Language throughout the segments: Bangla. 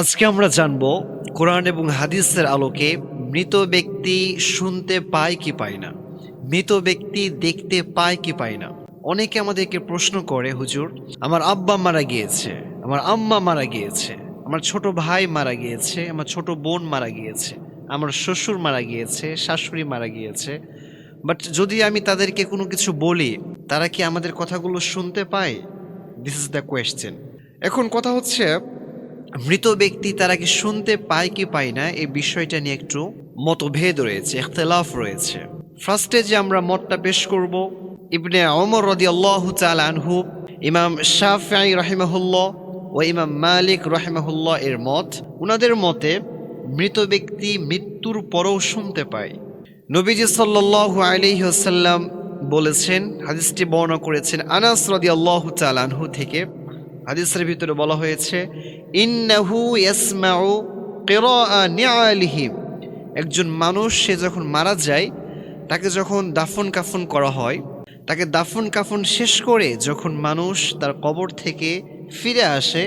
আজকে আমরা জানব কোরআন এবং হাদিসের আলোকে মৃত ব্যক্তি শুনতে পায় কি পায় না, মৃত ব্যক্তি দেখতে পায় কি পায় না। অনেকে আমাদেরকে প্রশ্ন করে, হুজুর, আমার আব্বা মারা গিয়েছে, আমার আম্মা মারা গিয়েছে, আমার ছোট ভাই মারা গিয়েছে, আমার ছোট বোন মারা গিয়েছে, আমার শ্বশুর মারা গিয়েছে, শাশুড়ি মারা গিয়েছে বাট যদি আমি তাদেরকে কোনো কিছু বলি, তারা কি আমাদের কথাগুলো শুনতে পায়? দিস ইজ দ্য কোয়েশ্চেন এখন কথা হচ্ছে মৃত ব্যক্তি তারা কি শুনতে পায় কি পায় না, এই বিষয়টা নিয়ে একটু মতভেদ রয়েছে, ইখতলাফ রয়েছে। ফার্স্টে যে আমরা মতটা পেশ করব, ইবনে অমর রদি আল্লাহ আনহু, ইমাম শাফাই রহিমাহুল্লাহ ও ইমাম মালিক রহিমাহুল্লাহ এর মত, উনাদের মতে মৃত ব্যক্তি মৃত্যুর পরও শুনতে পায়। নবীজি সাল্লাহ আলিহাসাল্লাম বলেছেন, হাদিসটি বর্ণনা করেছেন আনাস রদি আল্লাহ আনহু থেকে হাদিসের ভিতরে বলা হয়েছে একজন মানুষ, সে যখন মারা যায়, তাকে যখন দাফন কাফন করা হয়, তাকে দাফন কাফন শেষ করে যখন মানুষ তার কবর থেকে ফিরে আসে,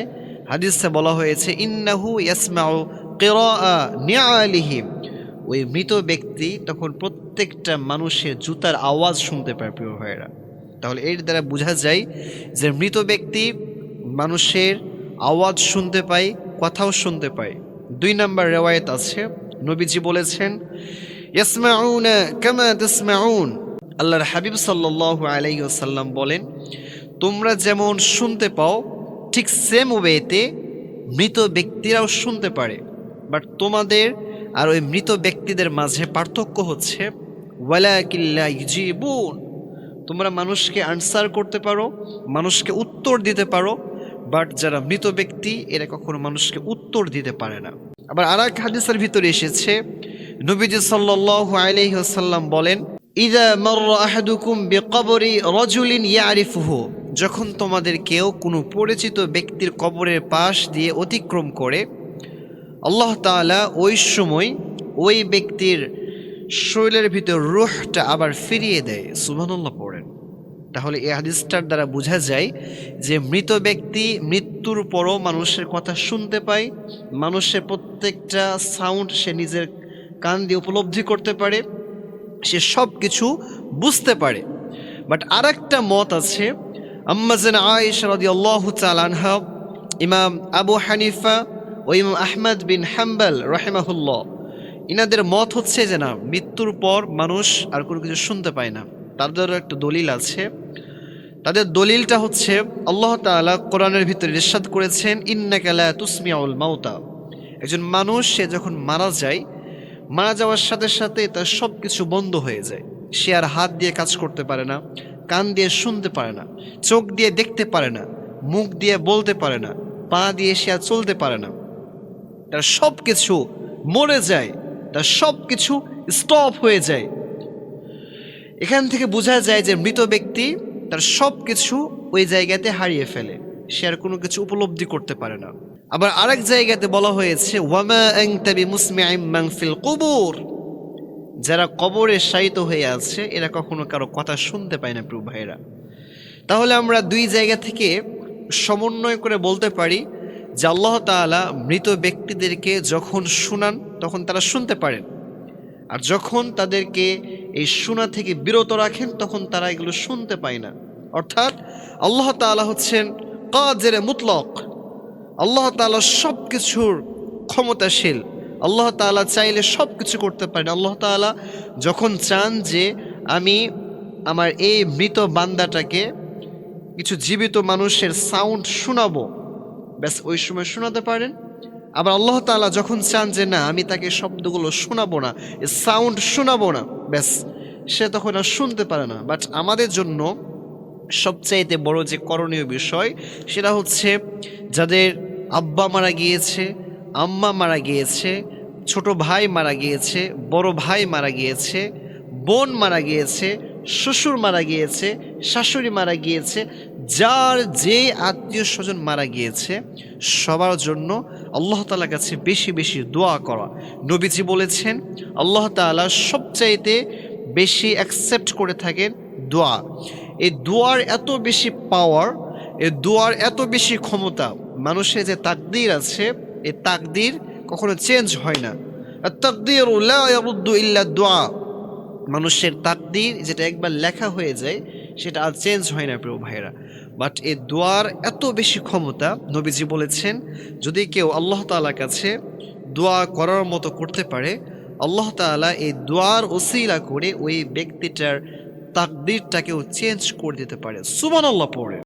হাদিসে বলা হয়েছে, ইন্নাহু ইয়াসমাউ নিআলিহিম ওই মৃত ব্যক্তি তখন প্রত্যেকটা মানুষের জুতার আওয়াজ শুনতে পায়, প্রিয় ভাইয়েরা। তাহলে এর দ্বারা বোঝা যায় যে মৃত ব্যক্তি মানুষের আওয়াজ শুনতে পাই, কথাও শুনতে পাই। দুই নাম্বার রেওয়ায়ত আছে, নবীজি বলেছেন আল্লাহর হাবিব সাল্লাল্লাহু আলাইহি ওয়াসাল্লাম বলেন, তোমরা যেমন শুনতে পাও, ঠিক সেম ওয়েতে মৃত ব্যক্তিরাও শুনতে পারে। বাট তোমাদের আর ওই মৃত ব্যক্তিদের মাঝে পার্থক্য হচ্ছে তোমরা মানুষকে আনসার করতে পারো, মানুষকে উত্তর দিতে পারো বাট যারা মৃত ব্যক্তি, এরা কখনো মানুষকে উত্তর দিতে পারে না। আবার আর এক হাদিসের ভিতরে এসেছে, নবীজি সাল্লাল্লাহু আলাইহি ওয়াসাল্লাম বলেন যখন তোমাদের কেউ কোনো পরিচিত ব্যক্তির কবরের পাশ দিয়ে অতিক্রম করে, আল্লাহ তাআলা ওই সময় ওই ব্যক্তির শরীরের ভিতর রুহটা আবার ফিরিয়ে দেয়। সুবহানাল্লাহ পড়েন। তাহলে এই হাদিসটার দ্বারা বোঝা যায় যে মৃত ব্যক্তি মৃত্যুর পরও মানুষের কথা শুনতে পায়, মানুষের প্রত্যেকটা সাউন্ড সে নিজের কান দিয়ে উপলব্ধি করতে পারে, সে সব কিছু বুঝতে পারে। বাট আর একটা মত আছে আম্মাজান আয়েশ আল্লাহ আনহা, ইমাম আবু হানিফা ও ইমাম আহমদ বিন হাম্বাল রহেমাহুল্লাহ, ইনাদের মত হচ্ছে যে না, মৃত্যুর পর মানুষ আর কোনো কিছু শুনতে পায় না। তাদেরও একটা দলিল আছে তাদের দলিলটা হচ্ছে, আল্লাহ তাআলা কোরআনের ভিতরে ইরশাদ করেছেন ইন্নাকালা তুসমিয়াউল মাউতা। একজন মানুষ, সে যখন মারা যায়, মারা যাওয়ার সাথে সাথে তার সব কিছু বন্ধ হয়ে যায়। সে আর হাত দিয়ে কাজ করতে পারে না, কান দিয়ে শুনতে পারে না, চোখ দিয়ে দেখতে পারে না, মুখ দিয়ে বলতে পারে না, পা দিয়ে সে আর চলতে পারে না। তার সব কিছু মরে যায়, তার সব কিছু স্টপ হয়ে যায়। এখান থেকে বোঝা যায় যে মৃত ব্যক্তি তার সব কিছু ওই জায়গাতে হারিয়ে ফেলে। সে আর কোনো কিছু উপলব্ধি করতে পারে না। আবার আরেক জায়গাতে বলা হয়েছে, ওয়ামা কবুর। যারা কবরে শায়িত হয়ে আছে, এরা কখনো কারও কথা শুনতে পায় না, প্রিয় ভাইরা তাহলে আমরা দুই জায়গা থেকে সমন্বয় করে বলতে পারি যে আল্লাহ তাআলা মৃত ব্যক্তিদেরকে যখন শুনান, তখন তারা শুনতে পারেন। আর যখন তাদেরকে এই শোনা থেকে বিরত রাখেন, তখন তারা এগুলো শুনতে পায় না। অর্থাৎ আল্লাহ তাআলা হচ্ছেন কাজের মুতলক। আল্লাহ তাআলা সব কিছুর ক্ষমতাশীল। আল্লাহ তাআলা চাইলে সব কিছু করতে পারেন। আল্লাহ তাআলা যখন চান যে আমি আমার এই মৃত বান্দাটাকে কিছু জীবিত মানুষের সাউন্ড শোনাবো, ব্যাস ওই সময় শোনাতে পারেন। আবার আল্লাহ তাআলা যখন চান যে না, আমি তাকে শব্দগুলো শোনাবো না সাউন্ড শোনাবো না, ব্যাস, সে তখন আর শুনতে পারে না। বাট আমাদের জন্য সবচাইতে বড় যে করণীয় বিষয়, সেটা হচ্ছে যাদের আব্বা মারা গিয়েছে, আম্মা মারা গিয়েছে, ছোট ভাই মারা গিয়েছে, বড় ভাই মারা গিয়েছে, বোন মারা গিয়েছে, শ্বশুর মারা গিয়েছে, শাশুড়ি মারা গিয়েছে, যার যে আত্মীয় স্বজন মারা গিয়েছে, সবার জন্য আল্লাহ তালার কাছে বেশি বেশি দোয়া করা। নবীজি বলেছেন, আল্লাহ তাআলা সবচাইতে বেশি অ্যাকসেপ্ট করে থাকেন দোয়া। এই দোয়ার এত বেশি পাওয়ার এই দোয়ার এত বেশি ক্ষমতা, মানুষের যে তাকদির আছে, এই তাকদির কখনো চেঞ্জ হয় না। তাকদির ইল্লা দোয়া। মানুষের তাকদির যেটা একবার লেখা হয়ে যায়, সেটা আর চেঞ্জ হয় না, প্রিয় ভাইরা বাট এই দোয়ার এত বেশি ক্ষমতা নবীজি বলেছেন, যদি কেউ আল্লাহ তালার কাছে দোয়া করার মতো করতে পারে, আল্লাহ তালা এই দোয়ার ওসিলা করে ওই ব্যক্তিটার তাকদিরটাকেও চেঞ্জ করে দিতে পারে। সুবহানাল্লাহ পড়ে।